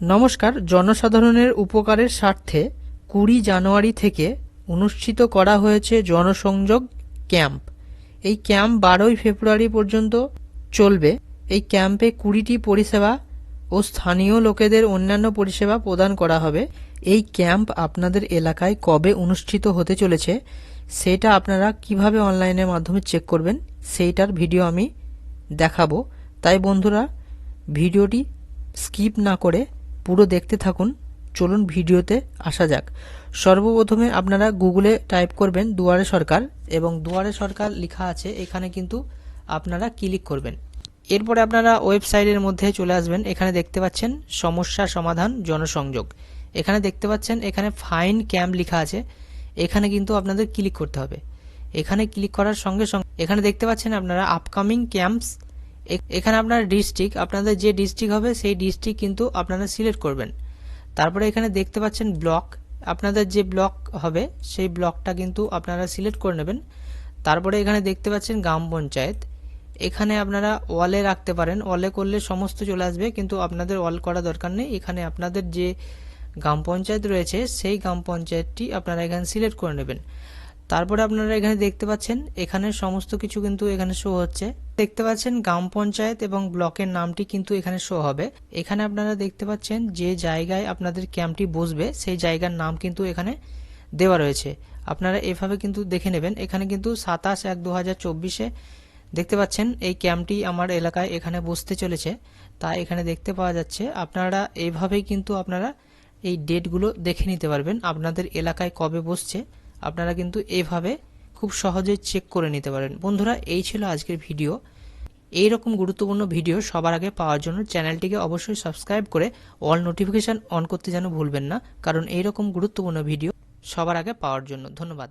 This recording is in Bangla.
নমস্কার, জনসাধারণের উপকারের স্বার্থে কুড়ি জানুয়ারি থেকে অনুষ্ঠিত করা হয়েছে জনসংযোগ ক্যাম্প। এই ক্যাম্প বারোই ফেব্রুয়ারি পর্যন্ত চলবে। এই ক্যাম্পে কুড়িটি পরিষেবা ও স্থানীয় লোকেদের অন্যান্য পরিষেবা প্রদান করা হবে। এই ক্যাম্প আপনাদের এলাকায় কবে অনুষ্ঠিত হতে চলেছে, সেটা আপনারা কীভাবে অনলাইনের মাধ্যমে চেক করবেন, সেইটার ভিডিও আমি দেখাবো। তাই বন্ধুরা, ভিডিওটি স্কিপ না করে পুরো দেখতে থাকুন। চলুন ভিডিওতে আসা যাক। সর্বপ্রথমে আপনারা গুগলে টাইপ করবেন দুয়ারে সরকার এবং দুয়ারে সরকার লেখা আছে, এখানে কিন্তু আপনারা ক্লিক করবেন। এরপরে আপনারা ওয়েবসাইটের মধ্যে চলে আসবেন। এখানে দেখতে পাচ্ছেন সমস্যা সমাধান জনসংযোগ। এখানে দেখতে পাচ্ছেন এখানে ফাইন ক্যাম্প লেখা আছে। এখানে কিন্তু আপনাদের ক্লিক করতে হবে। এখানে ক্লিক করার সঙ্গে সঙ্গে এখানে দেখতে পাচ্ছেন আপনারা আপকামিং ক্যাম্পস এখানে আপনার ডিস্ট্রিক্ট আপনাদের যে ডিস্ট্রিক্ট হবে, সেই ডিস্ট্রিক্ট কিন্তু আপনারা সিলেক্ট করবেন। তারপরে এখানে দেখতে পাচ্ছেন ব্লক আপনাদের যে ব্লক হবে, সেই ব্লকটা কিন্তু আপনারা সিলেক্ট করে নেবেন। তারপরে এখানে দেখতে পাচ্ছেন গ্রাম পঞ্চায়েত। এখানে আপনারা ওয়ালে রাখতে পারেন। ওয়ালে করলে সমস্ত চলে আসবে, কিন্তু আপনাদের ওয়াল করা দরকার নেই। এখানে আপনাদের যে গ্রাম পঞ্চায়েত রয়েছে, সেই গ্রাম পঞ্চায়েতটি আপনারা এখানে সিলেক্ট করে নেবেন। তারপরে আপনারা এখানে দেখতে পাচ্ছেন, এখানে সমস্ত কিছু কিন্তু এখানে শো হচ্ছে। দেখতে পাচ্ছেন গ্রাম পঞ্চায়েত এবং ব্লকের নামটি কিন্তু এখানে শো হবে। এখানে আপনারা দেখতে পাচ্ছেন যে জায়গায় আপনাদের ক্যাম্পটি বসবে, সেই জায়গার নাম কিন্তু এখানে দেওয়া রয়েছে। আপনারা এভাবে কিন্তু দেখে নেবেন। এখানে কিন্তু সাতাশ এক দু হাজার চব্বিশে দেখতে পাচ্ছেন, এই ক্যাম্পটি আমার এলাকায় এখানে বসতে চলেছে। তা এখানে দেখতে পাওয়া যাচ্ছে, আপনারা এইভাবেই কিন্তু আপনারা এই ডেটগুলো দেখে নিতে পারবেন। আপনাদের এলাকায় কবে বসছে আপনারা কিন্তু এভাবে খুব সহজে চেক করে নিতে পারেন। বন্ধুরা, এই ছিল আজকের ভিডিও এই রকম গুরুত্বপূর্ণ ভিডিও সবার আগে পাওয়ার জন্য চ্যানেলটিকে অবশ্যই সাবস্ক্রাইব করে অল নোটিফিকেশান অন করতে যেন ভুলবেন না, কারণ এই রকম গুরুত্বপূর্ণ ভিডিও সবার আগে পাওয়ার জন্য। ধন্যবাদ।